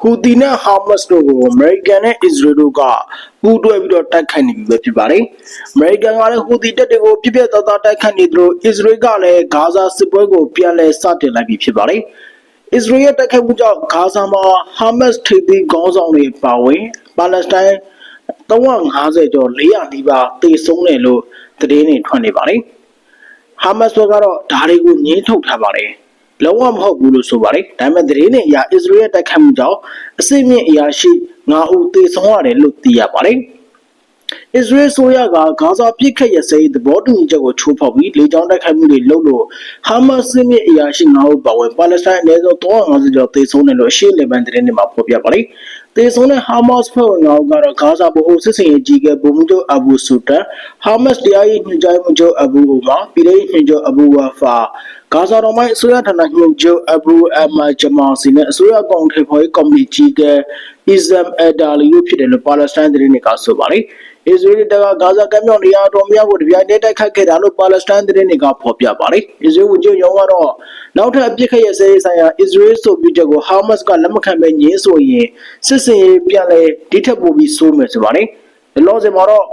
ဟူတီနဲ့ဟာမတ်စ်တို့ကိုအမေရိကန်နဲ့အစ္စရေးတို့ကပူးတွဲပြီးတော့တိုက်ခိုက်နေပြီပဲဖြစ်ပါတယ်။အမေရိကန်ကလည်းဟူတီတပ်တွေကိုပြစ်ပြတ်သားသားတိုက်ခိုက်နေသလိုအစ္စရေးကလည်းဂါဇာစစ်ပွဲကိုပြန်လည်စတင်လိုက်ပြီဖြစ်ပါတယ်။အစ္စရေးရဲ့တိုက်ခိုက်မှုကြောင့်ဂါဇာမှာဟာမတ်စ်ထိပ်သီးခေါင်းဆောင်တွေပါဝင်ပါလက်စတိုင်း350ကျော်400နီးပါးတေဆုံးတယ်လို့သတင်းတွေထွက်နေပါတယ်။ဟာမတ်စ်တို့ကတော့ဒါတွေကိုငြင်းထုတ်ထားပါတယ်။ လုံးဝမဟုတ်ဘူးလို့ဆိုပါတယ်။ဒါပေမဲ့သတင်းတွေအရအစ္စရေးရဲ့တိုက်ခိုက်မှုကြောင့်အစိမ့်မြင့်အရာရှိ9ဦးသေဆုံးရတယ်လို့သိရပါတယ်။အစ္စရေးဆိုရကဂါဇာပြစ်ခတ်ရစေသဘောတူညီချက်ကိုချိုးဖောက်ပြီးလေကြောင်းတိုက်ခိုက်မှုတွေလုပ်လို့ဟာမတ်စ်စစ်မြင့်အရာရှိ9ဦးပါဝင်ပါလက်စတိုင်းအနည်းဆုံး350ကျော်သေဆုံးတယ်လို့အရှေ့လေဗန်သတင်းတွေမှာဖော်ပြပါတယ်။ သေဆုံးတဲ့ဟာမတ်စ်ဖွဲ့ဝင်9ဦးကတော့ဂါဇာဗဟိုစစ်စင်ရေးကြီးကဗိုလ်မှူးချုပ်အဘူဆူတန်ဟာမတ်စ်တရားရေးညွှန်ကြားရေးမှူးချုပ်အဘူအိုမာပြည်ထောင်စုညွှန်ချုပ်အဘူဝါဖာဂါဇာတော်မိုင်းအစိုးရဌာနညွှန်ချုပ်အဘူအမာဂျမာစီနဲ့အစိုးရကောင်ထေဖော်ရေးကော်မတီကြီးကအီဇမ်အဒါလီတို့ဖြစ်တယ်လို့ပါလက်စတိုင်းသတင်းတွေကဆိုပါတယ် အစ္စရေးတပ်ကဂါဇာကမ်းမြောင်နေရာတော်များကိုတပြိုင်တည်းတိုက်ခတ်ခဲ့တာလို့ပါလက်စတိုင်းသတင်းတွေကဖော်ပြပါတယ်။အစ္စရေးဝန်ကြီးရုံးကတော့နောက်ထပ်အပြစ်ခတ်ရစေးဆိုင်ရာအစ္စရေးဆိုပြီးချက်ကိုဟာမတ်စ်ကလက်မခံပဲညင်းဆိုရင်စစ်စင်ရေးပြန်လဲဒီထက်ပိုပြီးဆိုးမယ်ဆိုပါတယ်။လောဆယ်မှာတော့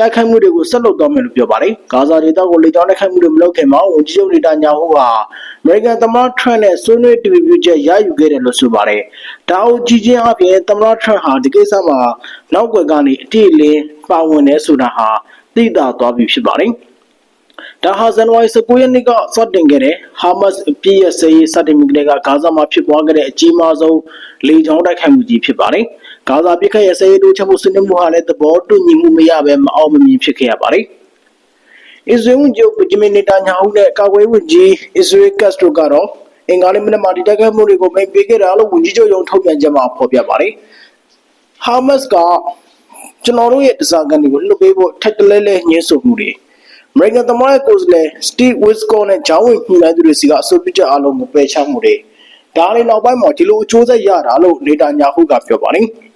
တိုက်ခိုက်မှုတွေကိုဆက်လုပ်သွားမယ်လို့ပြောပါတယ်။ဂါဇာဒေသကိုလေကြောင်းတိုက်ခိုက်မှုတွေမလုပ်ခင်မှာဝန်ကြီးချုပ်နေတညာဟုဟာအမေရိကန်သမ္မတထရန့်နဲ့ဆွေးနွေးတူပြချက်ရယူခဲ့တယ်လို့ဆိုပါတယ်။ဒါအုပ်ကြီးချင်းအပြင်သမ္မတထရန့်ဟာဒီကိစ္စမှာနောက်ွယ်ကနေအတိအလင်းပါဝင်နေဆိုတာဟာသိသာသွားပြီဖြစ်ပါတယ်။ဒါဟာဇန်နဝါရီ19ရက်နေ့ကစတင်ခဲ့တဲ့ဟာမတ်စ်အပြည့်ရဲ့စေးစတင်မိကလေးကဂါဇာမှာဖြစ်ပွားခဲ့တဲ့အကြီးမားဆုံးလေကြောင်းတိုက်ခိုက်မှုကြီးဖြစ်ပါတယ်။ ဂါဇာပြစ်ခတ်ရဲ့စေးတို့ချက်မှုဆွေးနွေးမှုဟာလည်းသဘောတူညီမှုမရဘဲမအောင်မမြင်ဖြစ်ခဲ့ရပါတယ်။အစ္စရေးဝန်ကြီးဘဂျမင်နေတန်ညာဟုနဲ့ကာကွယ်ဝန်ကြီးအစ္စရေးကတ်စထရိုကတော့အင်္ဂါနေ့မနက်မှာဒီတိုက်ခိုက်မှုတွေကိုမိတ်ပေးခဲ့တာလို့ဝန်ကြီးချုပ်ရုံးထုတ်ပြန်ချက်မှာဖော်ပြပါတယ်။ဟာမတ်စ်ကကျွန်တော်တို့ရဲ့တစားကန်တွေကိုလွှတ်ပေးဖို့ထက်တလဲလဲညှင်းဆိုမှုတွေအမေရိကန်သမ္မတရဲ့ကိုယ်စားလှယ်စတီဗ်ဝစ်ကောနဲ့ဂျောင်းဝင်ညှိနှိုင်းသူတွေစီကအဆိုပြုချက်အလုံးကိုပယ်ချမှုတွေဒါလည်းနောက်ပိုင်းမှာဒီလိုအချိုးဆက်ရတာလို့နေတာညာဟုကပြောပါတယ်။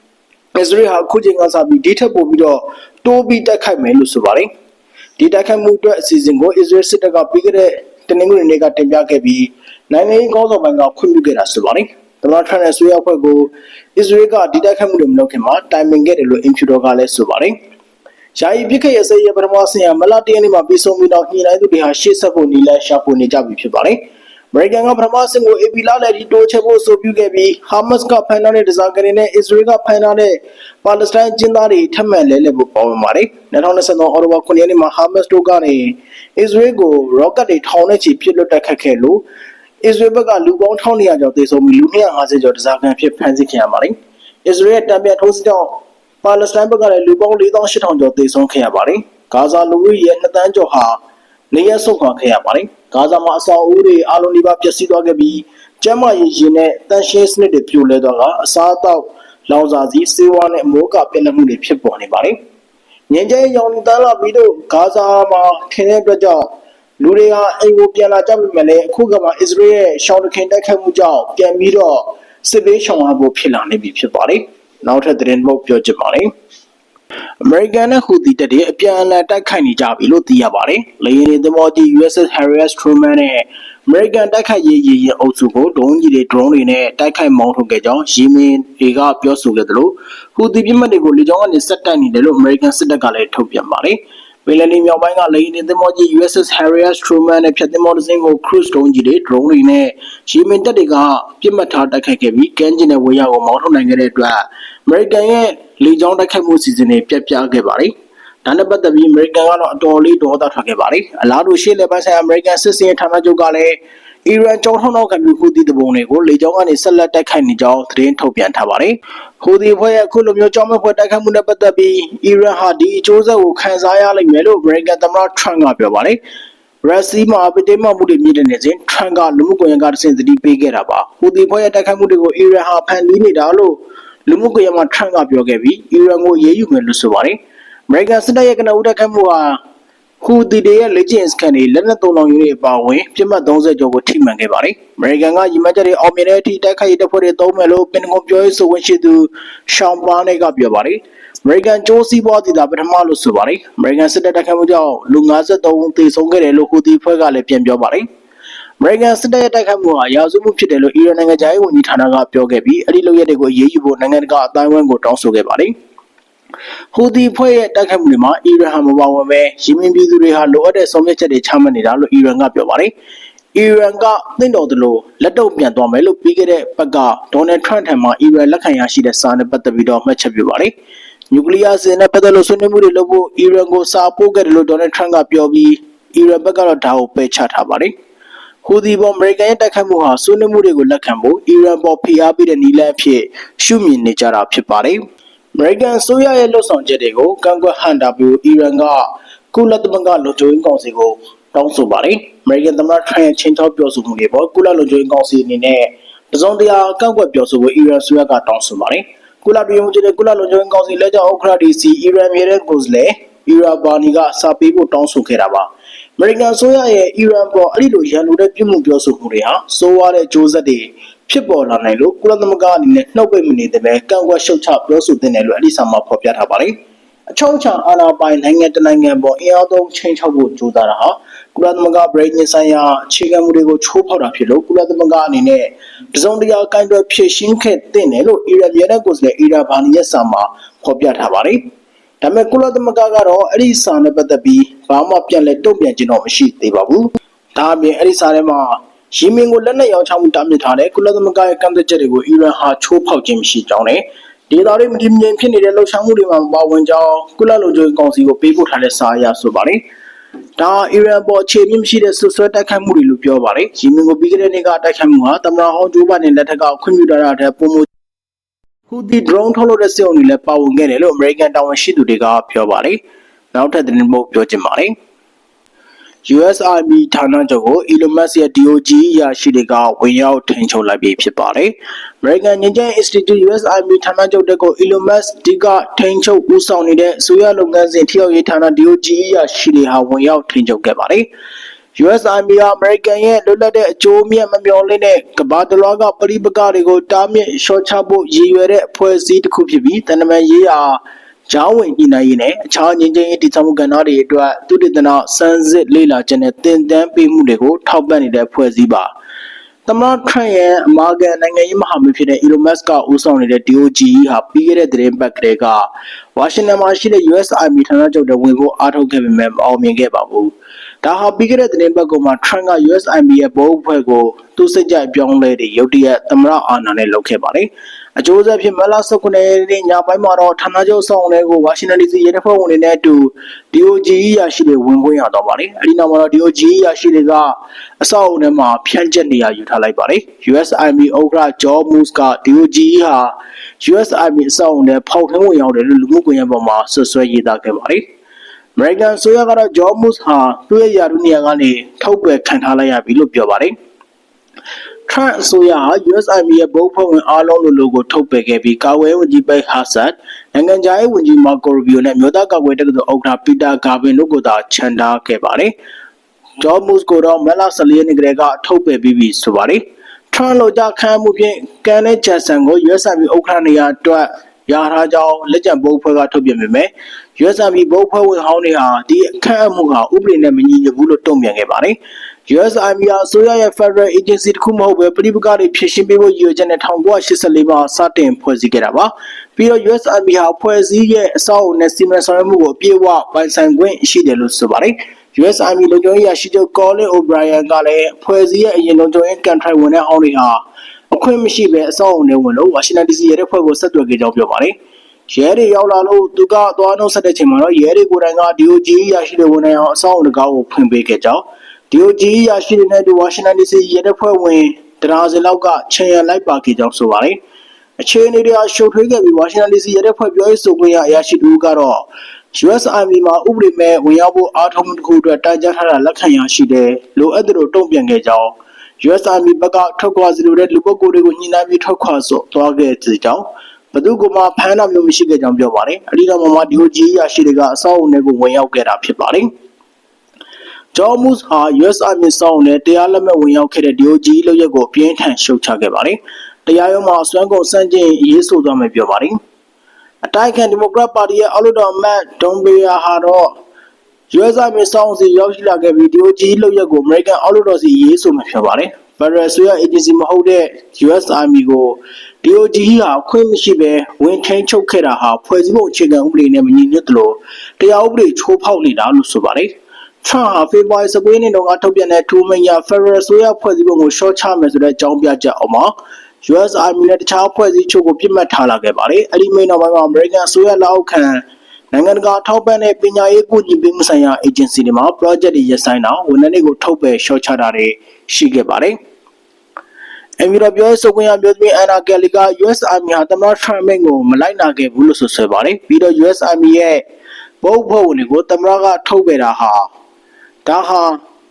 အစ္စရေးဟာအခုချိန်ကစပြီးဒီထက်ပိုပြီးတော့တိုးပြီးတက်ခိုက်မယ်လို့ဆိုပါတယ်။ဒီတက်ခိုက်မှုအတွက်အစီအစဉ်ကိုအစ္စရေးစစ်တပ်ကပြီးခဲ့တဲ့တနင်္ဂနွေနေ့ကတင်ပြခဲ့ပြီးနိုင်ငံရေးကောင်းဆောင်ပိုင်းကခွင့်ပြုခဲ့တာဆိုပါတယ်။သမ္မတထရန့်ရဲ့ဆွေးရဖွဲ့ကိုအစ္စရေးကဒီတိုက်ခိုက်မှုတွေမလုပ်ခင်မှာတိုင်ပင်ခဲ့တယ်လို့အင်ဖြူတော်ကလည်းဆိုပါတယ်။ယာယီပြစ်ခတ်ရစေရပထမဆင်ရမလာတရနေ့မှာပြီးဆုံးပြီးတော့ညှိနှိုင်းသူတွေဟာရှေ့ဆက်ဖို့နီလန်ရှာဖွေနေကြပြီဖြစ်ပါတယ်။ အမေရိကန်ကပထမဆင်ကိုအေပီလာလည်းဒီတိုးချက်ဖို့ဆိုပြုခဲ့ပြီးဟာမတ်စ်ကဖန်ထားတဲ့ဒဇာကရီနဲ့အစ္စရေးကဖန်ထားတဲ့ပါလက်စတိုင်းကျင်းသားတွေထပ်မံလဲလှယ်ဖို့ပေါ်ဝင်ပါတယ်။2023အော်တိုဘာ9ရက်နေ့မှာဟာမတ်စ်တို့ကနေအစ္စရေးကိုရော့ကတ်တွေထောင်နဲ့ချီပစ်လွတ်တက်ခတ်ခဲ့လို့အစ္စရေးဘက်ကလူပေါင်း1200ကျော်သေဆုံးပြီးလူ250ကျော်ဒဇာကန်ဖြစ်ဖမ်းဆီးခံရပါတယ်။အစ္စရေးရဲ့တံပြန်ထိုးစစ်ကြောင့်ပါလက်စတိုင်းဘက်ကလည်းလူပေါင်း4800ကျော်သေဆုံးခဲ့ရပါတယ်။ဂါဇာလူဦးရေ2တန်းကျော်ဟာနေရဆုတ်ခွာခဲ့ရပါတယ်။ ဂါဇာမှာအဆောက်အဦတွေအလုံးလေးပါပျက်စီးသွားခဲ့ပြီးကျန်းမာရေးရင်နဲ့တန်ရှင်းစနစ်တွေပြိုလဲသွားကအစားအသောက်လောင်စာစီစေဝါနဲ့အမိုးကပြက်လက်မှုတွေဖြစ်ပေါ်နေပါတယ်။ငင်းကျဲရောင်တန်းလာပြီးတော့ဂါဇာမှာထင်းတဲ့အတွက်ကြောင့်လူတွေကအိမ်ကိုပြန်လာကြပြီမဲ့လည်းအခုကမှအစ္စရေးရဲ့ရှောင်းတခင်တိုက်ခိုက်မှုကြောင့်ပြန်ပြီးတော့စစ်ဘေးရှောင်ရဖို့ဖြစ်လာနေပြီဖြစ်ပါတယ်။နောက်ထပ်သတင်းမှုပြောချင်ပါတယ်။ အမေရိကန်နဲ့ဟူသီတပ်တွေအပြန်အလှန်တိုက်ခိုက်နေကြပြီလို့သိရပါတယ်။လေယာဉ်တွေသမောကြီး USS Harriet Truman နဲ့အမေရိကန်တိုက်ခိုက်ရေးရေရင်အုပ်စုကိုဒုံးကြီးတွေ drone တွေနဲ့တိုက်ခိုက်မောင်းထုတ်ခဲ့ကြောင်းရီမင်တွေကပြောဆိုခဲ့သလိုဟူသီပြစ်မှတ်တွေကိုလေကြောင်းကနေစက်တိုက်နေတယ်လို့အမေရိကန်စစ်တပ်ကလည်းထုတ်ပြန်ပါတယ်။ ပင်လယ်နီမြောက်ပိုင်းကလေယာဉ်တွေသမောကြီး USS Harriet Truman နဲ့ဖြတ်သမောတစ်စင်းကို cruise ဒုံးကြီးတွေ drone တွေနဲ့ရီမင်တပ်တွေကပြစ်မှတ်ထားတိုက်ခိုက်ခဲ့ပြီးကမ်းခြေနဲ့ဝေးရောက်ကိုမောင်းထုတ်နိုင်ခဲ့တဲ့အတွက်အမေရိကန်ရဲ့လေကြောင်းတိုက်ခိုက်မှုစီစဉ်တွေပြတ်ပြားခဲ့ပါတယ်။ဒါနဲ့ပတ်သက်ပြီးအမေရိကန်ကတော့အတော်လေးဒေါသထွက်ခဲ့ပါတယ်။အလားတူရှေ့လက်ပိုင်းဆိုင်ရာအမေရိကန်စစ်စင်ရေးဌာနချုပ်ကလည်း အီရန်ကြောင်းထောက်နောက်ခံပြီးဟူသီတပုံတွေကိုလေကြောင်းကနေဆက်လက်တိုက်ခိုက်နေကြောင်းသတင်းထုတ်ပြန်ထားပါတယ်။ဟူသီဖွဲ့ရဲ့အခုလိုမျိုးကြောင်းမဲ့ဖွဲ့တိုက်ခိုက်မှုနဲ့ပတ်သက်ပြီးအီရန်ဟာဒီအကျိုးဆက်ကိုခံစားရလိမ့်မယ်လို့အမေရိကန်သမ္မတထရန့်ကပြောပါတယ်။ရုစီးမှာပတိမမှုတွေမြင့်တဲ့နေစဉ်ထရန့်ကလူမှုကွန်ရက်ကတဆင့်သတိပေးခဲ့တာပါဟူဒီဖွဲ့ရဲ့တိုက်ခိုက်မှုတွေကိုအီရန်ဟာဖန်တီးနေတာလို့လူမှုကွန်ရက်မှာထရန့်ကပြောခဲ့ပြီးအီရန်ကိုရေးယူမယ်လို့ဆိုပါတယ်အမေရိကန်စစ်တပ်ရဲ့ကနဦးတိုက်ခိုက်မှုဟာ ဟူဒီတွေရဲ့လေ့ကျင့်စကန်တွေလက်နက်သုံးလောင်ယူတွေအပါအဝင်ပြစ်မှတ်30ကျော်ကိုထိမှန်ခဲ့ပါတယ်အမေရိကန်ကရည်မှန်းချက်တွေအောင်မြင်တဲ့အထိတိုက်ခိုက်ရေးတပ်ဖွဲ့တွေသုံးမယ်လို့ပင်တဂွန်ပြောရေးဆိုခွင့်ရှိသူရှောင်းပါနေကပြောပါတယ်အမေရိကန်ကျိုးစီးပွားတည်တာပထမလို့ဆိုပါတယ်အမေရိကန်စစ်တပ်တိုက်ခိုက်မှုကြောင့်လူ53ဦးသေဆုံးခဲ့တယ်လို့ဟူဒီဖွဲ့ကလည်းပြန်ပြောပါတယ် American စစ်တပ်ရဲ့တိုက်ခိုက်မှုဟာရာဇဝတ်မှုဖြစ်တယ်လို့အီရန်နိုင်ငံသားရေးဝန်ကြီးဌာနကပြောခဲ့ပြီးအဲ့ဒီလုပ်ရက်တွေကိုအရေးယူဖို့နိုင်ငံတကာအတိုင်းအဝိုင်းကိုတောင်းဆိုခဲ့ပါတယ်။ ဟူဒီဖွဲ့ရဲ့တိုက်ခိုက်မှုတွေမှာအီရန်ဟာမပါဝင်ပဲယီမင်ပြည်သူတွေဟာလိုအပ်တဲ့ဆုံးဖြတ်ချက်တွေချမှတ်နေတာလို့အီရန်ကပြောပါတယ်။အီရန်ကသင့်တော်သလိုလက်တော့ပြန်သွားမယ်လို့ပြီးခဲ့တဲ့ဘက်ကဒေါ်နယ်ထရန့်ထံမှအီရန်လက်ခံရရှိတဲ့စာနဲ့ပတ်သက်ပြီးတော့မှတ်ချက်ပြုပါတယ်။နျူကလ িয়ার စင်နဲ့ပတ်သက်လို့ဆွေးနွေးမှုတွေလုပ်ဖို့အီရန်ကိုစာပို့ခဲ့တယ်လို့ဒေါ်နယ်ထရန့်ကပြောပြီးအီရန်ဘက်ကတော့ဒါကိုပယ်ချထားပါတယ်။ဟူဒီပေါ်အမေရိကန်ရဲ့တိုက်ခိုက်မှုဟာဆွေးနွေးမှုတွေကိုလက်ခံဖို့အီရန်ပေါ်ဖိအားပေးတဲ့နည်းလမ်းအဖြစ်ရှုမြင်နေကြတာဖြစ်ပါတယ်။ American ဆိုရရဲ့လှုပ်ဆောင်ချက်တွေကိုကန့်ကွက်ဟန်တာပြီးအီရန်ကကုလသမဂ္ဂလုံခြုံရေးကောင်စီကိုတောင်းဆိုပါတယ်။ American သမ္မတထရန့်ရဲ့ချင်းချောက်ပြောဆိုမှုတွေပေါ်ကုလလုံခြုံရေးကောင်စီအနေနဲ့တစုံတရာကန့်ကွက်ပြောဆိုဖို့အီရန်ဆိုရကတောင်းဆိုပါတယ်။ကုလပြည်မှုချုပ်တဲ့ကုလလုံခြုံရေးကောင်စီလက်ကျဥက္ကဋ္ဌဒီစီအီရန်မြေတဲ့ကိုယ်စားလှယ်အီရာဘာနီကစာပေးဖို့တောင်းဆိုခဲ့တာပါ။ American ဆိုရရဲ့အီရန်ပေါ်အဲ့ဒီလိုရန်လိုတဲ့ပြုမှုပြောဆိုမှုတွေဟာစိုးရတဲ့ကြိုးစက်တွေ ဖြစ်ပေါ်လာနိုင်လို့ကုလသမဂ္ဂအနေနဲ့နှုတ်ပိတ်မနေတဲ့ပဲကန့်ကွက်ရှုတ်ချပြောဆိုတဲ့တယ်လို့အဲ့ဒီစာမှာဖော်ပြထားပါတယ်။အချုံချာအာဏာပိုင်နိုင်ငံတနိုင်ငံပေါ်အင်အားသုံးချင်းချောက်ဖို့ကြိုးစားတာဟာကုလသမဂ္ဂပြည်ညဆိုင်ရာအခြေခံမူတွေကိုချိုးဖောက်တာဖြစ်လို့ကုလသမဂ္ဂအနေနဲ့တစုံတရာကန့်ကွက်ဖြည့်ရှင်းခဲ့တဲ့တယ်လို့အီရန်ရဲ့ကိုယ်စားလှယ်အီရာဘာနီရဲ့စာမှာဖော်ပြထားပါတယ်။ဒါပေမဲ့ကုလသမဂ္ဂကတော့အဲ့ဒီစာနဲ့ပတ်သက်ပြီးဘာမှပြန်လဲတုံ့ပြန်ခြင်းတော့မရှိသေးပါဘူး။ဒါအပြင်အဲ့ဒီစာထဲမှာ ယီမင်ကိုလက်နက်ရောင်းချမှုတားမြစ်ထားတဲ့ကုလသမဂ္ဂရဲ့ကန့်သတ်ချက်တွေကိုအီရန်ဟာချိုးဖောက်ခြင်းမရှိကြောင်းနဲ့ဒေသတွေမတည်မငြိမ်ဖြစ်နေတဲ့လှုပ်ရှားမှုတွေမှာပါဝင်ကြောင်းကုလလုံခြုံရေးကောင်စီကိုပေးပို့ထားတဲ့စာအရဆိုပါတယ်။ဒါအီရန်ပေါ်အခြေမြင့်မရှိတဲ့ဆွဆွဲတိုက်ခိုက်မှုတွေလို့ပြောပါတယ်။ယီမင်ကိုပြီးခဲ့တဲ့နေ့ကတိုက်ခိုက်မှုဟာတမန်ဟောင်းဂျိုးဘိုင်နဲ့လက်ထက်ကခွင့်ပြုထားတာတဲ့ပုံမှုဟူဒီ drone ထုတ်လုပ်တဲ့စစ်အုပ်တွေလည်းပါဝင်ခဲ့တယ်လို့ American တာဝန်ရှိသူတွေကပြောပါတယ်။နောက်ထပ်သတင်းပုတ်ပြောချင်ပါတယ်။ US Army ဌာနချုပ်ကို Elon Musk ရဲ့ DOG ရရှိတွေကဝင်ရောက်ထိန်းချုပ်လိုက်ပြီဖြစ်ပါတယ်။ American Ninja Institute US Army ဌာနချုပ်တက်ကို Elon Musk ဒီကထိန်းချုပ်ဦးဆောင်နေတဲ့အစိုးရလုပ်ငန်းစဉ်ထိရောက်ရေးဌာန DOG ရရှိတွေဟာဝင်ရောက်ထိန်းချုပ်ခဲ့ပါတယ်။ US Army ဟာ American ရဲ့လွတ်လပ်တဲ့အကျိုးအမြတ်မမျှော်လင့်တဲ့ကမ္ဘာတလွှားကပရိပကတွေကိုတားမြစ်လျှော့ချဖို့ရည်ရွယ်တဲ့အဖွဲ့အစည်းတစ်ခုဖြစ်ပြီးတန်တမာရေးရာ ဂျောင်းဝင်ပြည်နိုင်ရေးနဲ့အခြားငြိမ်းချမ်းရေးတည်ဆောက်မှုကဏ္ဍတွေအတွက်သူတည်တနာစမ်းစစ်လေ့လာခြင်းနဲ့တင်တန်းပေးမှုတွေကိုထောက်ပံ့နေတဲ့ဖွဲ့စည်းပါသမ္မတထရန့်ရဲ့အမာကန်နိုင်ငံရေးမဟာမိတ်ဖြစ်တဲ့ Elon Musk ကဦးဆောင်နေတဲ့ DOGE ဟာပြီးခဲ့တဲ့သတင်းပတ်ကလေးကဝါရှင်တန်မှာရှိတဲ့ US Army ဌာနချုပ်တွေဝင်ဖို့အားထုတ်ခဲ့ပေမဲ့မအောင်မြင်ခဲ့ပါဘူး။ဒါဟာပြီးခဲ့တဲ့သတင်းပတ်ကမှ Trump က US Army ရဲ့ဘုတ်အဖွဲ့ကိုသူ့စိတ်ကြိုက်ပြောင်းလဲတဲ့ရုတ်တရက်သမ္မတအာဏာနဲ့လုပ်ခဲ့ပါတယ်။ အကျိုးဆက်ဖြစ်မလ19ရက်နေ့ညပိုင်းမှာတော့ဌာနချုပ်ဆောင်တွေကိုဝါရှင်တန် DC ရဲတပ်ဖွဲ့ဝင်တွေနဲ့အတူ DOGE ရရှိတွေဝင်ခွင့်ရတော့ပါတယ်။အဲဒီနောက်မှာတော့ DOGE ရရှိတွေကအဆောက်အအုံထဲမှာဖြန့်ကျက်နေရယူထားလိုက်ပါတယ်။ US Army ဥက္ကဋ္ဌ Joe Moose က DOGE ဟာ US Army အဆောက်အုံထဲဖောက်ထွင်းဝင်ရောက်တယ်လို့လူမှုကွန်ရက်ပေါ်မှာဆွဆွဲရေးသားခဲ့ပါတယ်။ American ဆိုရကတော့ Joe Moose ဟာသူ့ရဲ့ယာရုနေရာကနေထုတ်ပယ်ခံထားလိုက်ရပြီလို့ပြောပါတယ်။ Trump အစိုးရဟာ US Army ရဲ့ဘုတ်ဖွဲ့ဝင်အားလုံးလိုလိုကိုထုတ်ပယ်ခဲ့ပြီးကာကွယ်ရေးဝန်ကြီးပိတ်ဟာဆတ်နိုင်ငံခြားရေးဝန်ကြီးမာကိုရိုဘီယိုနဲ့မြို့သားကာကွယ်တက္ကသိုလ်ဥက္ကဋ္ဌပီတာဂါဗင်တို့ကိုသာခြံထားခဲ့ပါတယ်။ John Moose ကိုတော့မက်လာ14ရက်နေ့ကတည်းကထုတ်ပယ်ပြီးပြီဆိုပါတယ်။ Trump လိုကြခံမှုဖြင့်ကန်နဲ့ဂျက်ဆန်ကို US Army ဥက္ကဋ္ဌနေရာအတွက်ရထားကြောင်းလက်ကျန်ဘုတ်ဖွဲ့ကထုတ်ပြန်ပေမဲ့ US Army ဘုတ်ဖွဲ့ဝင်ဟောင်းတွေဟာဒီအခန့်အမှုဟာဥပဒေနဲ့မညီညွတ်ဘူးလို့တုံ့ပြန်ခဲ့ပါတယ်။ US Army ဟာအစိုးရရဲ့ Federal Agency တစ်ခုမဟုတ်ဘဲပြည်ပကတွေဖြည့်ရှင်းပေးဖို့ရည်ရွယ်ချက်နဲ့1984မှာစတင်ဖွဲ့စည်းခဲ့တာပါပြီးတော့ US Army ဟာဖွဲ့စည်းရဲ့အဆောက်အအုံနဲ့စီမံဆောင်ရွက်မှုကိုအပြည့်အဝပိုင်ဆိုင်ခွင့်ရှိတယ်လို့ဆိုပါတယ် US Army လုံခြုံရေးရရှိချုပ် Colin O'Brien ကလည်းဖွဲ့စည်းရဲ့အရင်လုံခြုံရေးကန်ထရိုက်ဝင်တဲ့ဟောင်းတွေဟာအခွင့်မရှိဘဲအဆောက်အုံတွေဝင်လို့ဝါရှင်တန် DC ရဲတပ်ဖွဲ့ကိုဆက်သွယ်ခဲ့ကြောင်းပြောပါတယ်ရဲတွေရောက်လာလို့သူကသွားနှုတ်ဆက်တဲ့ချိန်မှာတော့ရဲတွေကိုယ်တိုင်က DOG ရရှိတဲ့ဝန်ထမ်းအောင်အဆောက်အုံတကားကိုဖွင့်ပေးခဲ့ကြောင်း DOG ရရှိတဲ့နဲ့ဝါရှင်တန် DC ရဲတပ်ဖွဲ့ဝင်တရားစင်လောက်ကခြံရံလိုက်ပါခဲ့ကြောင်းဆိုပါတယ်။အခြေအနေတွေဟာရှုပ်ထွေးခဲ့ပြီးဝါရှင်တန် DC ရဲတပ်ဖွဲ့ပြောရေးဆိုခွင့်ရအရာရှိတူကတော့ US Army မှာဥပဒေမဲ့ဝင်ရောက်ဖို့အားထုတ်မှုတစ်ခုအတွက်တိုင်ကြားထားတာလက်ခံရရှိတယ်လိုအပ်တယ်လို့တုံ့ပြန်ခဲ့ကြောင်း US Army ဘက်ကထွက်ခွာစီလိုတဲ့လူပုဂ္ဂိုလ်တွေကိုညှိနှိုင်းပြီးထွက်ခွာဆိုသွားခဲ့တဲ့ကြောင်းဘသူကမှဖမ်းတာမျိုးမရှိခဲ့ကြောင်းပြောပါတယ်။အဲဒီတော့မှ DOG ရရှိတွေကအဆောက်အုံတွေကိုဝင်ရောက်ခဲ့တာဖြစ်ပါတယ်။ John Moose ဟာ US Army စောင်းနဲ့တရားလက်မဲ့ဝင်ရောက်ခဲ့တဲ့ DOG လုပ်ရက်ကိုအပြင်းထန်ရှုတ်ချခဲ့ပါတယ်။တရားရုံးမှာစွမ်းကုန်စန့်ကျင်ရေးဆိုသွားမယ်ပြောပါတယ်။အတိုက်ခံဒီမိုကရက်ပါတီရဲ့အောက်လွှတ်တော်အမတ်ဒွန်ဘေယာဟာတော့ US Army စောင့်စီရောက်ရှိလာခဲ့ပြီးဒီ OG လောက်ရက်ကို American အောက်လွှတ်တော်စီရေးဆိုမှဖြစ်ပါတယ်။ Federal ဆိုရ agency မဟုတ်တဲ့ US Army ကို DOG ဟာခွင့်မရှိဘဲဝင်ထိန်ချုပ်ခဲ့တာဟာဖွဲ့စည်းပုံအခြေခံဥပဒေနဲ့မညီညွတ်သလိုတရားဥပဒေချိုးဖောက်နေတာလို့ဆိုပါတယ်။ Trump ဟာဖေဖော်ဝါရီ19ရက်နေ့တုန်းကထုတ်ပြန်တဲ့ထူးမညာ Federal ဆိုရဖွဲ့စည်းပုံကိုရှော့ချမယ်ဆိုတဲ့အကြောင်းပြချက်အောက်မှာ US Army နဲ့တခြားဖွဲ့စည်းချုပ်ကိုပြစ်မှတ်ထားလာခဲ့ပါတယ်။အဲဒီမိန့်တော်ပိုင်းမှာ American အစိုးရလက်အောက်ခံနိုင်ငံတကာထောက်ပံ့တဲ့ပညာရေးကူညီပေးမှုဆိုင်ရာ agency တွေမှာ project တွေရပ်ဆိုင်းတာဝန်ထမ်းတွေကိုထုတ်ပယ်ရှော့ချတာတွေရှိခဲ့ပါတယ်။အမီရပြောဆိုခွင့်ရမျိုးသမီးအန်နာကယ်လီက US Army ဟာသမ္မတထရမ့်မိန့်ကိုမလိုက်နာခဲ့ဘူးလို့ဆိုဆွဲပါတယ်။ပြီးတော့ US Army ရဲ့ဘုတ်ဖွဲ့ဝင်တွေကိုသမ္မတကထုတ်ပယ်တာဟာ ဒါဟာ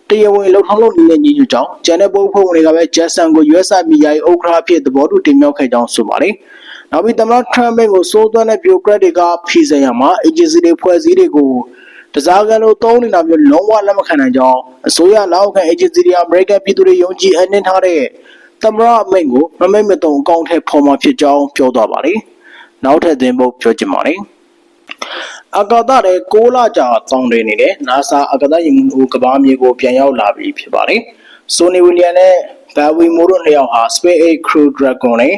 တရားဝင်လှုပ်ထုံးလုပ်နေတဲ့ညီညွတ်ကြောင်းကျန်တဲ့ဘုတ်ဖွဲ့ဝင်တွေကပဲဂျက်ဆန်ကို US Army ယာယီဥက္ကဋ္ဌအဖြစ်သဘောတူတင်မြှောက်ခဲ့ကြောင်းဆိုပါတယ်။နောက်ပြီးသမ္မတထရမ့်မိန့်ကိုစိုးသွမ်းတဲ့ bureaucrat တွေကဖြေစရမှာ agency တွေဖွဲ့စည်းတွေကိုတစားကန်လို့သုံးနေတာမျိုးလုံးဝလက်မခံနိုင်ကြောင်းအစိုးရလက်အောက်ခံ agency တွေအမေရိကန်ပြည်သူတွေယုံကြည်အနှင်းထားတဲ့သမ္မတအမိန့်ကိုမမိတ်မတုံအကောင့်ထဲပေါ်မှာဖြစ်ကြောင်းပြောသွားပါတယ်။နောက်ထပ်သင်ပုတ်ပြောချင်ပါတယ်။ အကာသတဲ့6လကြာတောင်းတနေတဲ့ NASA အကာသယာဉ်မှူးကဘာမြေကိုပြန်ရောက်လာပြီဖြစ်ပါတယ်။ Sony William နဲ့ Barry Moore တို့နှစ်ယောက်ဟာ SpaceX Crew Dragon နဲ့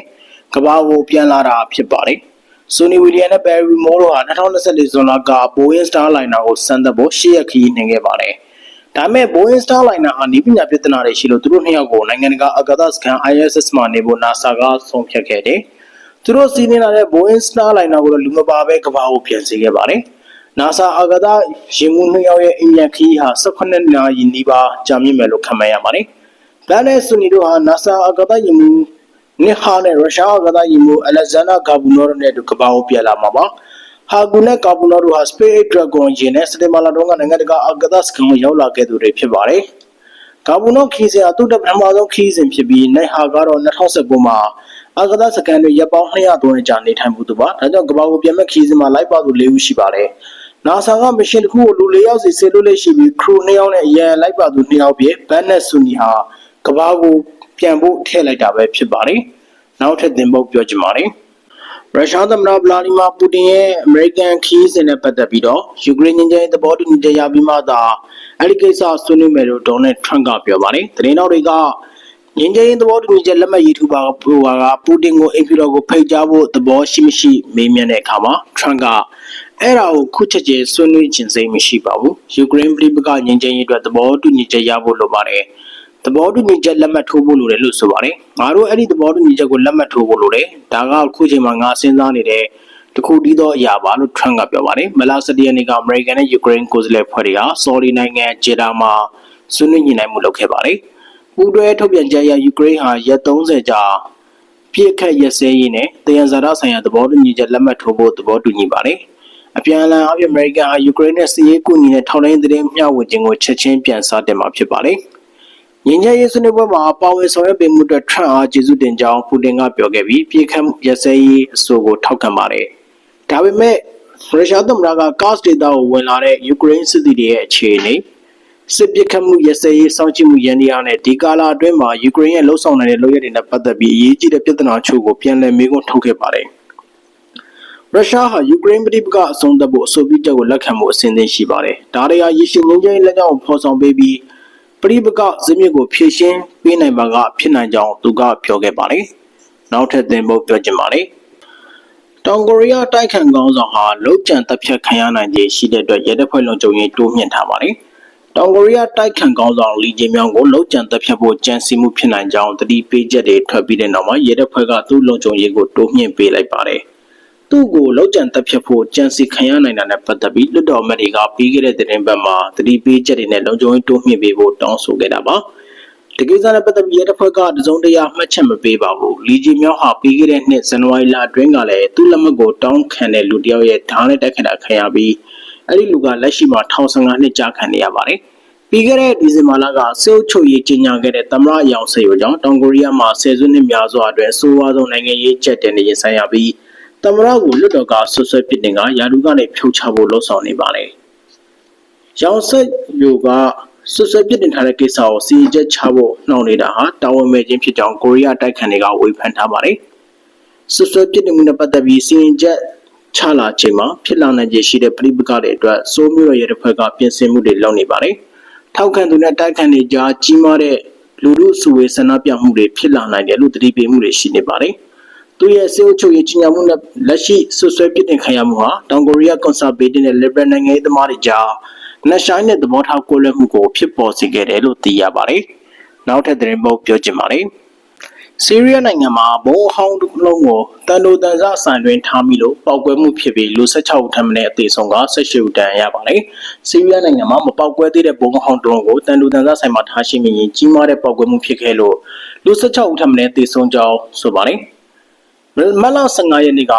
ကဘာကိုပြန်လာတာဖြစ်ပါတယ်။ Sony William နဲ့ Barry Moore တို့ဟာ2024ဇွန်လက Boeing Starliner ကိုစမ်းသပ်ဖို့ရှေ့ရက်ခရီးနှင်ခဲ့ပါတယ်။ဒါပေမဲ့ Boeing Starliner ဟာနီးပညာပြဿနာတွေရှိလို့သူတို့နှစ်ယောက်ကိုနိုင်ငံတကာအကာသစခန်း ISS မှာနေဖို့ NASA ကဆုံးဖြတ်ခဲ့တယ်။ သူတို့စီးနှင်လာတဲ့ Boeing Starliner ကိုတော့လူမပါဘဲကဘာကိုပြန်စီခဲ့ပါတယ်။ NASA အကာသရင်မှုနှစ်ယောက်ရဲ့အင်ဂျင်ခရီးဟာ18နာရီနီးပါးကြာမြင့်မယ်လို့ခန့်မှန်းရပါတယ်။ဒါနဲ့ဆွနီတို့ဟာ NASA အကာသရင်မှုနစ်ဟာနဲ့ရုရှားအကာသရင်မှု Alexander Gabuno တို့နဲ့အတူကဘာကိုပြန်လာမှာပါ။ဟာဂူနဲ့ကာဘူနိုတို့ဟာ Space Dragon ယာဉ်နဲ့စတင်မာလာတုန်းကနိုင်ငံတကာအကာသစခန်းကိုရောက်လာခဲ့သူတွေဖြစ်ပါတယ်။ကာဘူနိုခီးစဉ်အတူတပထမဆုံးခီးစဉ်ဖြစ်ပြီးနိုင်ဟာကတော့2019မှာ အကာသစခန်းတွေရပ်ပေါင်း203ကြာနေထိုင်မှုသူပါ။ဒါကြောင့်ကဘာကိုပြန်မဲ့ခီးစဉ်မှာလိုက်ပါသူ၄ဦးရှိပါတယ်။ NASA ကမရှင်တစ်ခုကိုလူ၄ယောက်စီဆေလွတ်လက်ရှိပြီး crew 2ယောက်နဲ့အရန်လိုက်ပါသူ2ယောက်ပြည့်ဘန်နဲ့ဆူနီဟာကဘာကိုပြန်ဖို့ထည့်လိုက်တာပဲဖြစ်ပါတယ်။နောက်ထပ်သင်ပုတ်ပြောချင်ပါတယ်။ရုရှားသမ္မတဗလာဒီမာပူတင်ရဲ့အမေရိကန်ခီးစဉ်နဲ့ပတ်သက်ပြီးတော့ယူကရိန်းငြိမ်းချမ်းရေးသဘောတူညီချက်ရပြီးမှသာအဲ့ဒီကိစ္စဆွေးနွေးမယ်လို့ဒေါ်နယ်ထရန့်ကပြောပါတယ်။သတင်းတော်တွေက ငင်းကျင်းသဘောတူညီချက်လက်မှတ်ရေးထိုးပါကပူပါကပူတင်ကိုအိမ်ဖြူတော်ကိုဖိတ်ကြားဖို့သဘောရှိမရှိမေးမြန်းတဲ့အခါမှာထရန့်ကအဲ့ဒါကိုခုချက်ချင်းဆွေးနွေးခြင်းစိတ်မရှိပါဘူးယူကရိန်းပြည်ပကငင်းကျင်းရေးအတွက်သဘောတူညီချက်ရဖို့လိုပါတယ်သဘောတူညီချက်လက်မှတ်ထိုးဖို့လိုတယ်လို့ဆိုပါတယ်ငါတို့အဲ့ဒီသဘောတူညီချက်ကိုလက်မှတ်ထိုးဖို့လိုတယ်ဒါကခုချိန်မှာငါစဉ်းစားနေတဲ့တခုတည်းသောအရာပါလို့ထရန့်ကပြောပါတယ်မလာစတီယန်ကအမေရိကန်နဲ့ယူကရိန်းကိုယ်စားလှယ်ဖွဲ့တွေကဆော်ဒီနိုင်ငံဂျေဒါမှာဆွေးနွေးညှိနှိုင်းမှုလုပ်ခဲ့ပါတယ် ပူးတွဲထုတ်ပြန်ချက်အရယူကရိန်းဟာရက်30ကြာပြည့်ခတ်ရက်စဲရေးနဲ့တယံဇာတဆိုင်ရာသဘောတူညီချက်လက်မှတ်ထိုးဖို့သဘောတူညီပါတယ်အပြန်အလှန်အပြင်အမေရိကန်ဟာယူကရိန်းနဲ့စစ်ရေးကူညီတဲ့ထောက်လှမ်းသတင်းမျှဝေခြင်းကိုချက်ချင်းပြန်စတင်မှာဖြစ်ပါတယ်။ငင်းချရေးဆွေးနွေးပွဲမှာပါဝင်ဆောင်ရွက်ပေးမှုအတွက်ထရန့်အားကျေးဇူးတင်ကြောင်းပူတင်ကပြောခဲ့ပြီးပြည်ခတ်ရက်စဲရေးအဆိုကိုထောက်ခံပါတယ်။ဒါပေမဲ့ရုရှားသမ္မတကကာ့စ်ဒေတာကိုဝင်လာတဲ့ယူကရိန်းစစ်သည်တွေရဲ့အခြေအနေ စစ်ပစ်ခတ်မှုရစဲရေးစောင့်ကြည့်မှုရန်တရားနဲ့ဒီကာလအတွင်းမှာယူကရိန်းရဲ့လှုပ်ဆောင်နေတဲ့လုပ်ရည်တွေနဲ့ပတ်သက်ပြီးအရေးကြီးတဲ့ပြဿနာချို့ကိုပြန်လည်မေးခွန်းထုတ်ခဲ့ပါတယ်။ရုရှားဟာယူကရိန်းပြည်ပကအဆုံးသတ်ဖို့အဆိုပြုချက်ကိုလက်ခံမှုအစဉ်သင့်ရှိပါတယ်။ဒါတွေဟာရရှိငင်းကျင်းလက်ကြောင်းဖော်ဆောင်ပေးပြီးပြည်ပကဇင်းမြစ်ကိုဖြည့်ရှင်းပေးနိုင်ပါကဖြစ်နိုင်ကြောင်းသူကပြောခဲ့ပါတယ်။နောက်ထပ်သင်ဖို့ပြောချင်ပါတယ်။တောင်ကိုရီးယားတိုက်ခိုက်ကောင်းဆောင်ဟာလုံခြံတပ်ဖြတ်ခံရနိုင်ခြေရှိတဲ့အတွက်ရဲတပ်ဖွဲ့လုံခြုံရေးတိုးမြှင့်ထားပါတယ်။ တောင်ကိုရီးယားတိုက်ခတ်ကောင်းဆောင်လီဂျင်မြောင်ကိုလုံခြံတပ်ဖြတ်ဖို့ကြံစည်မှုဖြစ်နိုင်ကြောင်းတတိပေးချက်တွေထွက်ပြီးတဲ့နောက်မှာရဲတပ်ဖွဲ့ကသူ့လုံခြုံရေးကိုတိုးမြှင့်ပေးလိုက်ပါတယ်။သူ့ကိုလုံခြံတပ်ဖြတ်ဖို့ကြံစည်ခံရနိုင်တာနဲ့ပတ်သက်ပြီးလွတ်တော်မတွေကပြီးခဲ့တဲ့သတင်းပတ်မှာတတိပေးချက်တွေနဲ့လုံခြုံရေးတိုးမြှင့်ပေးဖို့တောင်းဆိုခဲ့တာပါ။ဒီကိစ္စနဲ့ပတ်သက်ပြီးရဲတပ်ဖွဲ့ကတစုံတရာမှတ်ချက်မပေးပါဘူး။လီဂျီမြောင်ဟာပြီးခဲ့တဲ့နှစ်ဇန်နဝါရီလအတွင်းကလည်းသူ့လက်မှတ်ကိုတောင်းခံတဲ့လူတစ်ယောက်ရဲ့ဓာတ်နဲ့တိုက်ခတ်တာခံရပြီး အဲ့ဒီလူကလက်ရှိမှာ1015နှစ်ကြာခံနေရပါတယ်။ပြီးခဲ့တဲ့ဒီဇင်ဘာလကစေုပ်ချုပ်ရေးကြီးညာခဲ့တဲ့သမရအယောင်ဆေရောကြောင့်တောင်ကိုရီးယားမှာဆယ်စုနှစ်များစွာအတွင်းဆိုးဝါးဆုံးနိုင်ငံရေးချက်တင်နေရင်ဆိုင်ရပြီးသမရကိုလွတ်တော်ကဆွဆွဲပစ်တင်ကယာလူကနေဖြုတ်ချဖို့လှုံ့ဆော်နေပါတယ်။ရောင်ဆက်ယူကဆွဆွဲပစ်တင်ထားတဲ့ကိစ္စကိုစီရင်ချက်ချဖို့နှောင့်နေတာဟာတာဝန်မဲ့ခြင်းဖြစ်ကြောင်းကိုရီးယားတိုက်ခိုက်တွေကဝေဖန်ထားပါတယ်။ဆွဆွဲပစ်တင်မှုနဲ့ပတ်သက်ပြီးစီရင်ချက် ချလာချိန်မှာဖြစ်လာနိုင်ခြေရှိတဲ့ပြိပကတွေအတွက်စိုးမျိုးရဲ့တစ်ဖက်ကပြင်ဆင်မှုတွေလုပ်နေပါတယ်။ထောက်ခံသူနဲ့တိုက်ခံတွေကြားကြီးမားတဲ့လူလူစုဝေးဆန္ဒပြမှုတွေဖြစ်လာနိုင်တယ်လို့သတိပေးမှုတွေရှိနေပါတယ်။သူရဲ့စေအုပ်ချုပ်ရေးကြီးညာမှုနဲ့လက်ရှိဆွဆွဲပြစ်တင်ခံရမှုဟာတောင်ကိုရီးယားကွန်ဆာဗေးတစ်နဲ့ Liberal နိုင်ငံရေးသမားတွေကြားနှရှိုင်းတဲ့သဘောထားကိုယ်လွယ်မှုကိုဖြစ်ပေါ်စေခဲ့တယ်လို့သိရပါတယ်။နောက်ထပ်သတင်းပုတ်ပြောချင်ပါတယ်။ ဆီးရီးယားနိုင်ငံမှာဘုံအဟောင်းတစ်ခုလုံးကိုတန်တိုတန်ဆဆိုင်တွင်ထားမိလို့ပောက်ကွဲမှုဖြစ်ပြီးလူ16ဦးထပ်မံအသေးဆုံးက18ဦးတန်ရပါတယ်။ဆီးရီးယားနိုင်ငံမှာမပောက်ကွဲသေးတဲ့ဘုံအဟောင်းတစ်လုံးကိုတန်တိုတန်ဆဆိုင်မှာထားရှိမိရင်ကြီးမားတဲ့ပောက်ကွဲမှုဖြစ်ခဲ့လို့လူ16ဦးထပ်မံအသေးဆုံးကြောင်းဆိုပါတယ်။မတ်လ15ရက်နေ့က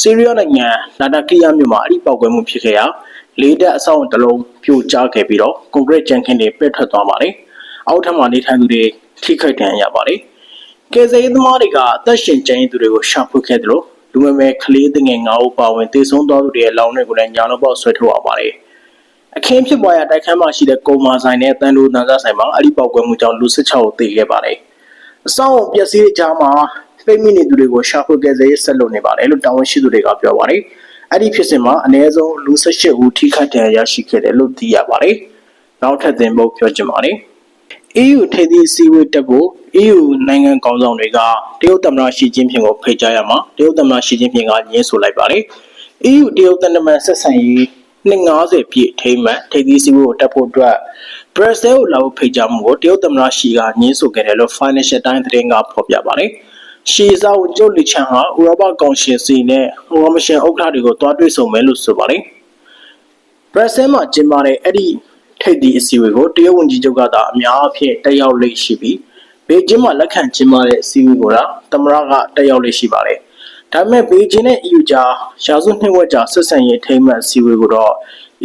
ဆီးရီးယားနိုင်ငံလာတာကီယာမြို့မှာအဒီပောက်ကွဲမှုဖြစ်ခဲ့ရာလေးတက်အဆောက်အုံတစ်လုံးပြိုကျခဲ့ပြီးတော့ကွန်ကရစ်ကြံခင်းတွေပြတ်ထွက်သွားပါတယ်။အောက်ထပ်မှာနေထိုင်သူတွေထိခိုက်ဒဏ်ရာရပါတယ်။ ကယ်ဆယ်ရေးသမားတွေကအသက်ရှင်ကျန်ရစ်သူတွေကိုရှာဖွေခဲ့တယ်လို့လူမမယ်ကလေးငယ်9ဦးပါဝင်တည်ဆုံးသွားသူတွေရဲ့လောင်းတွေကိုလည်းညာလုံးပေါက်ဆွဲထုတ်ရပါတယ်။အခင်းဖြစ်ပွားရာတိုက်ခန်းမှာရှိတဲ့ကုံမာဆိုင်နဲ့တန်တိုတန်ဆဆိုင်မှာအလိပောက်ကွဲမှုကြောင့်လူ16ဦးသေခဲ့ပါတယ်။အဆောက်အုံပျက်စီးတဲ့ကြားမှာပိတ်မိနေသူတွေကိုရှာဖွေကယ်ဆယ်ရေးဆက်လုပ်နေပါတယ်လို့တာဝန်ရှိသူတွေကပြောပါတယ်။အဲ့ဒီဖြစ်စဉ်မှာအနည်းဆုံးလူ18ဦးထိခိုက်ဒဏ်ရာရရှိခဲ့တယ်လို့သိရပါတယ်။နောက်ထပ်သင်ပုတ်ပြောချင်ပါတယ်။ EU ထိပ်သီးအစည်းအဝေးတက်ဖို့ EU နိုင်ငံကောင်းဆောင်တွေကတရုတ်သမ္မတရှီကျင်းဖျင်ကိုဖိတ်ကြားရမှာတရုတ်သမ္မတရှီကျင်းဖျင်ကညှင်းဆိုလိုက်ပါတယ်။ EU တရုတ်တန်တမန်ဆက်ဆံရေး250ပြည့်ထိမ်းမှန်ထိပ်သီးအစည်းအဝေးကိုတက်ဖို့အတွက်ဘရက်ဆဲလ်ကိုလာဖို့ဖိတ်ကြားမှုကိုတရုတ်သမ္မတရှီကညှင်းဆိုခဲ့တယ်လို့ Financial Times သတင်းကဖော်ပြပါတယ်။ရှီဇာဝန်ကျုပ်လီချန်ဟာဥရောပကောင်ရှင်စီနဲ့ကော်မရှင်ဥက္ကဋ္ဌတွေကိုတွားတွေ့ဆုံမယ်လို့ဆိုပါတယ်။ဘရက်ဆဲမှာကျင်းပတဲ့အဲ့ဒီ ထိပ်သီးအစည်းအဝေးကိုတရုတ်ဝန်ကြီးချုပ်ကသာအများအဖြစ်တက်ရောက်လိမ့်ရှိပြီးဘေကျင်းမှာလက်ခံကျင်းပတဲ့အစည်းအဝေးကိုတော့သမ္မတကတက်ရောက်လိမ့်ရှိပါတယ်။ဒါပေမဲ့ဘေကျင်းနဲ့ EU ကြားရာစုနှစ်ဝက်ကြာဆက်ဆံရေးထိမ်းမှတ်အစည်းအဝေးကိုတော့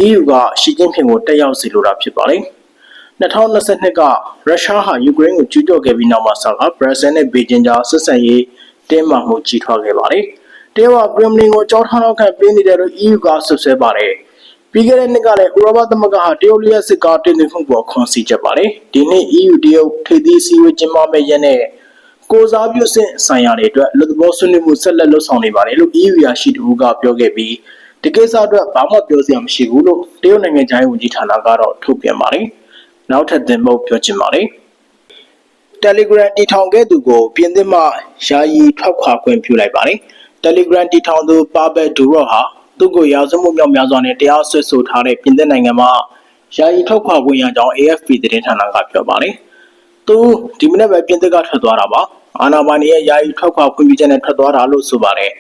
EU ကရှီကျင်းဖျင်ကိုတက်ရောက်စီလိုတာဖြစ်ပါတယ်။2022ကရုရှားဟာယူကရိန်းကိုကျူးကျော်ခဲ့ပြီးနောက်မှာစကားဘရက်ဆဲနဲ့ဘေကျင်းကြားဆက်ဆံရေးတင်းမာမှုကြီးထွားခဲ့ပါတယ်။တရုတ်ကကရမလင်ကိုကြောထားနောက်ခံပေးနေတယ်လို့ EU ကဆွဆွဲပါတယ်။ ပြီးခဲ့တဲ့နှစ်ကလည်းဥရောပသမဂ္ဂဟာတရုတ်လျှက်စစ်ကားတင်သွင်းမှုပေါ်ခွန်စီချက်ပါတယ်။ဒီနှစ် EU တရုတ်ထိပ်သီးအစည်းအဝေးကျင်းပမယ့်ရက်နဲ့ကိုစားပြုဆင့်ဆိုင်ရာတွေအတွက်လူသဘောဆွေးနွေးမှုဆက်လက်လှုပ်ဆောင်နေပါတယ်လို့ EU ရရှိသူကပြောခဲ့ပြီးဒီကိစ္စအတွက်ဘာမှပြောစရာမရှိဘူးလို့တရုတ်နိုင်ငံခြားရေးဝန်ကြီးဌာနကတော့ထုတ်ပြန်ပါတယ်။နောက်ထပ်သင်ပုတ်ပြောချင်ပါတယ်။ Telegram တီထောင်ခဲ့သူကိုပြင်သစ်မှယာယီထွက်ခွာခွင့်ပြုလိုက်ပါတယ်။ Telegram တီထောင်သူပါဘယ်ဒူရော့ဟာ သူ့ကိုရာဇဝတ်မှုမြောက်များစွာနဲ့တရားစွဲဆိုထားတဲ့ပြင်သစ်နိုင်ငံမှာယာယီထွက်ခွာခွင့်ရကြောင်း AFP သတင်းဌာနကပြောပါတယ်။သူဒီမနေ့ပဲပြင်သစ်ကထွက်သွားတာပါ။အာနာပိုင်ရဲ့ယာယီထွက်ခွာခွင့်ပြုချက်နဲ့ထွက်သွားတာလို့ဆိုပါတယ်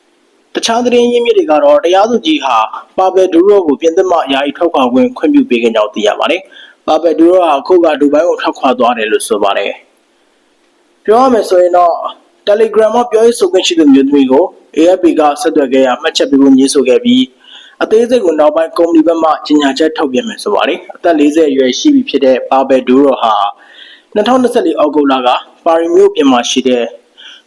။တခြားသတင်းရင်းမြစ်တွေကတော့တရားသူကြီးဟာပါဘယ်ဒူရော့ကိုပြင်သစ်မှယာယီထွက်ခွာခွင့်ခွင့်ပြုပေးခဲ့ကြောင်းသိရပါတယ်။ပါဘယ်ဒူရော့ဟာအခုကဒူဘိုင်းကိုထွက်ခွာသွားတယ်လို့ဆိုပါတယ်။ပြောရမယ်ဆိုရင်တော့ Telegram မှာပြောရေးဆိုခွင့်ရှိသူမျိုးသမီးကို AFP ကဆက်သွယ်ခဲ့ရမှတ်ချက်ပေးဖို့ညှိဆိုခဲ့ပြီးအသေးစိတ်ကိုနောက်ပိုင်းကုမ္ပဏီဘက်မှကြီးညာချက်ထုတ်ပြန်မယ်ဆိုပါတယ်အသက်40အရွယ်ရှိပြီဖြစ်တဲ့ပါဘယ်ဒူရောဟာ2024အောက်တိုဘာလကပါရီမြို့ပြင်မှာရှိတဲ့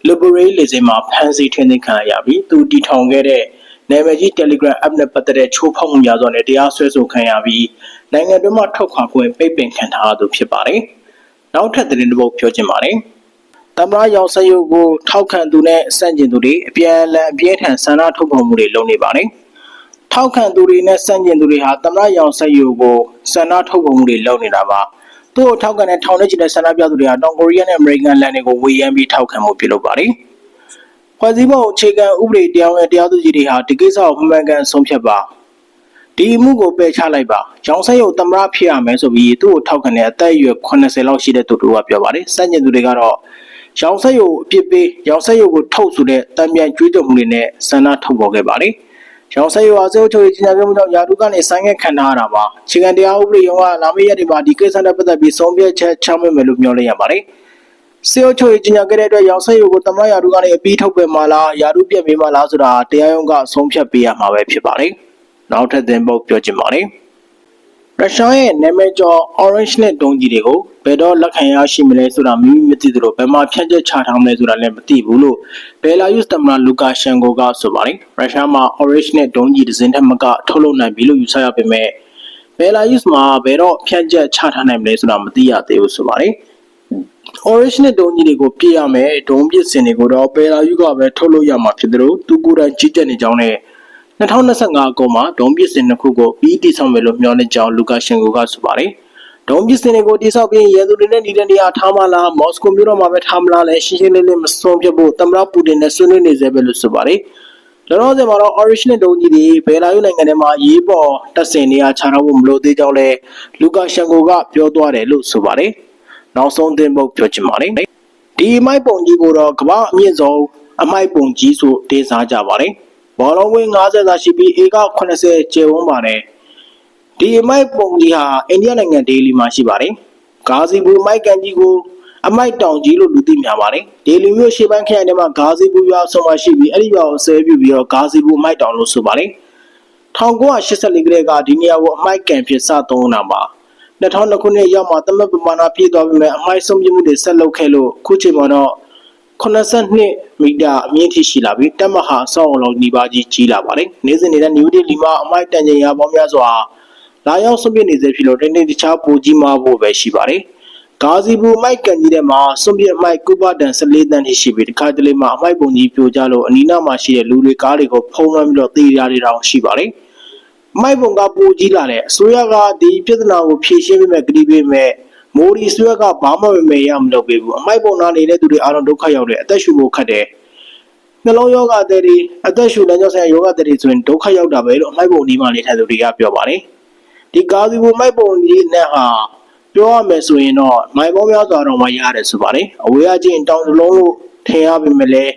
Library လေဆိပ်မှာဖမ်းဆီးထိန်းသိမ်းခံရပြီးသူတီထောင်ခဲ့တဲ့နာမည်ကြီး Telegram app နဲ့ပတ်သက်တဲ့ချိုးဖောက်မှုများစွာနဲ့တရားစွဲဆိုခံရပြီးနိုင်ငံတွင်းမှာထုတ်ခွာခွင့်ပိတ်ပင်ခံထားရသူဖြစ်ပါတယ်။နောက်ထပ်သတင်းတစ်ပုဒ်ပြောချင်ပါတယ်။ သမ္မတရောင်စရုပ်ကိုထောက်ခံသူနဲ့စန့်ကျင်သူတွေအပြန်အလှန်အပြင်းထန်ဆန္ဒထုတ်ဖော်မှုတွေလုပ်နေပါတယ်။ထောက်ခံသူတွေနဲ့စန့်ကျင်သူတွေဟာသမ္မတရောင်စရုပ်ကိုဆန္ဒထုတ်ဖော်မှုတွေလုပ်နေတာပါ။သူ့ကိုထောက်ခံတဲ့ထောင်ထဲကျတဲ့ဆန္ဒပြသူတွေဟာတောင်ကိုရီးယားနဲ့အမေရိကန်လန်တွေကိုဝေယမ်းပြီးထောက်ခံမှုပြုလုပ်ပါတယ်။ဖွဲ့စည်းပုံအခြေခံဥပဒေတရားဝင်တရားသူကြီးတွေဟာဒီကိစ္စကိုမှန်ကန်ဆုံးဖြတ်ပါဒီအမှုကိုပယ်ချလိုက်ပါရောင်ဆက်ရုပ်သမ္မတဖြစ်ရမယ်ဆိုပြီးသူ့ကိုထောက်ခံတဲ့အသက်အရွယ်80လောက်ရှိတဲ့သူတို့ကပြောပါတယ်စန့်ကျင်သူတွေကတော့ ရောင်ဆက်ရုပ်အပြစ်ပေးရောင်ဆက်ရုပ်ကိုထုတ်ဆိုတဲ့တံပြန်ကြွေးကြော်မှုတွေနဲ့ဆန္ဒထုတ်ပေါ်ခဲ့ပါတယ်ရောင်ဆက်ရုပ်အစိုးရချုပ်ကြီးညာပြမှုကြောင့်ယာတုကနေဆိုင်းငံ့ခံထားရတာပါခြေခံတရားဥပဒေရုံးကလာမယ့်ရက်တွေမှာဒီကိစ္စနဲ့ပတ်သက်ပြီးဆုံးဖြတ်ချက်ချမှတ်မယ်လို့မျှော်လင့်ရပါတယ်စေအုပ်ချုပ်ရေးကြီးညာခဲ့တဲ့အတွက်ရောင်ဆက်ရုပ်ကိုတမရယာတုကနေအပြီးထုတ်ပယ်မှာလားယာတုပြက်ပေးမှာလားဆိုတာတရားရုံးကဆုံးဖြတ်ပေးရမှာပဲဖြစ်ပါတယ်။နောက်ထပ်သင်ပုတ်ပြောချင်ပါတယ်။ ရုရှားရဲ့နာမည်ကျော် Orange နဲ့ဒုံးကြီးတွေကိုဘယ်တော့လက်ခံရရှိမလဲဆိုတာမိမိမသိသလိုဘယ်မှာဖြန့်ချက်ချထားမလဲဆိုတာလည်းမသိဘူးလို့ဘယ်လာယုစ်သမ္မတလူကာရှန်ကိုကဆိုပါတယ်။ရုရှားမှာ Orange နဲ့ဒုံးကြီးတစ်စင်းထက်မကထုတ်လုပ်နိုင်ပြီလို့ယူဆရပေမဲ့ဘယ်လာယုစ်မှာဘယ်တော့ဖြန့်ချက်ချထားနိုင်မလဲဆိုတာမသိရသေးဘူးဆိုပါတယ်။ Orange နဲ့ဒုံကြီးတွေကိုပြည့်ရမယ်ဒုံပစ်စင်တွေကိုတော့ပယ်လာယူကပဲထုတ်လို့ရမှာဖြစ်တယ်လို့သူကိုယ်တိုင်ကြီးကြပ်နေကြောင်းနဲ့ 2025ခုမှာဒုံပစ်စင်နှစ်ခုကိုပြီးတည်ဆောင်မယ်လို့မျှော်လင့်ကြောင်းလူကာရှင်ကိုကဆိုပါတယ်။ဒုံပစ်စင်တွေကိုတိစောက်ပြီးရန်သူတွေနဲ့နေတဲ့နေရာထားမလားမော်စကိုမြို့တော်မှာပဲထားမလားလဲရှင်းရှင်းလင်းလင်းမဆုံးဖြတ်ဖို့သမ္မတပူတင်နဲ့ဆွေးနွေးနေသေးပဲလို့ဆိုပါတယ်။လောလောဆယ်မှာတော့ original ဒုံကြီးတွေဘယ်လာယူနိုင်ငံထဲမှာရေးပေါ်တက်စင်နေရခြားထားဖို့မလိုသေးကြောင်းလဲလူကာရှင်ကိုကပြောသွားတယ်လို့ဆိုပါတယ်။နောက်ဆုံးသင်ပုတ်ပြောချင်ပါတယ်။ဒီအမိုက်ပုံကြီးကိုတော့ကမ္ဘာအမြင့်ဆုံးအမိုက်ပုံကြီးဆိုတင်စားကြပါတယ်။ ဘောလုံးဝင်း90သာရှိပြီးဧက80ကျယ်ဝန်းပါတယ်။ဒီအမိုက်ပုံကြီးဟာအိန္ဒိယနိုင်ငံဒေလီမှာရှိပါတယ်။ဂါဇီဘူမိုက်ကန်ကြီးကိုအမိုက်တောင်ကြီးလို့လူသိများပါတယ်။ဒေလီမြို့ရှေ့ပိုင်းခရိုင်ထဲမှာဂါဇီဘူရွာဆုံးမှရှိပြီးအဲ့ဒီရွာကိုဆဲပြပြီးတော့ဂါဇီဘူမိုက်တောင်လို့ဆိုပါတယ်။1984ခုနှစ်ကဒီနေရာကိုအမိုက်ကန်ဖြစ်စသုံးတာပါ။2002ခုနှစ်ရောက်မှသမတ်ပမာဏပြည့်သွားပြီမဲ့အမိုက်ဆုံးပြမှုတွေဆက်လုပ်ခဲ့လို့ခုချိန်မှာတော့ 82မီတာအမြင့်ထိရှိလာပြီးတက်မဟာဆောင်းအောင်လောက်ညီပါကြီးကြီးလာပါတယ်။နေ့စဉ်နေတဲ့နယူးဒေလီမှာအမိုက်တန်ချိန်ရာပေါင်းများစွာလာရောက်ဆုံးပြနေစေဖြစ်လို့တင်းတင်းတခြားပူကြီးမှာဖို့ပဲရှိပါတယ်။ဂါဇီဘူမိုက်ကန်ကြီးထဲမှာစွန့်ပြစ်မိုက်ကုဘတန်14တန်းထိရှိပြီးတခါတလေမှာအမိုက်ပုံကြီးပြိုကျလို့အနီးနားမှာရှိတဲ့လူတွေကားတွေကိုဖုံးလွှမ်းပြီးတော့တေးရတွေတောင်ရှိပါတယ်။မိုက်ပုံကပူကြီးလာတဲ့အစိုးရကဒီပြဿနာကိုဖြေရှင်းပေးမဲ့ကတိပေးမဲ့ မိုဒီအစိုးရကဘာမှမမေ့ရမလုပ်ပေးဘူးအမိုက်ပုံနာနေတဲ့သူတွေအားလုံးဒုက္ခရောက်တယ်အသက်ရှူဖို့ခက်တယ်နှလုံးယောဂတဲ့တွေအသက်ရှူလမ်းကြောင်းဆိုင်ရာယောဂတဲ့တွေဆိုရင်ဒုက္ခရောက်တာပဲလို့အမိုက်ပုံဒီမှာနေထိုင်သူတွေကပြောပါတယ်ဒီကာစီဘူမိုက်ပုံကြီးနဲ့ဟာပြောရမယ်ဆိုရင်တော့မိုင်ပေါင်းများစွာတော့မရတယ်ဆိုပါတယ်အဝေးအချင်းတောင်တလုံးလို့ထင်ရပေမဲ့လည်း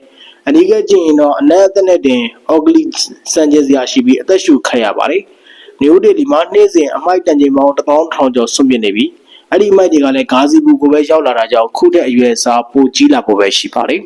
အနီးကကျရင်တော့အနက်အသက်နဲ့တင်အော်ဂလီစံကျစရာရှိပြီးအသက်ရှူခက်ရပါတယ်နယူးဒေလီမှာနေ့စဉ်အမိုက်တန်ချိန်ပေါင်း1000ထောင်ကျော်ဆွန့်ပစ်နေပြီ အဲ့ဒီအမိုက်တွေကလည်းဂါဇီဘူကိုပဲရောက်လာတာကြောင့်ခုတဲ့အရွယ်အစားပိုကြီးလာဖို့ပဲရှိပါတယ်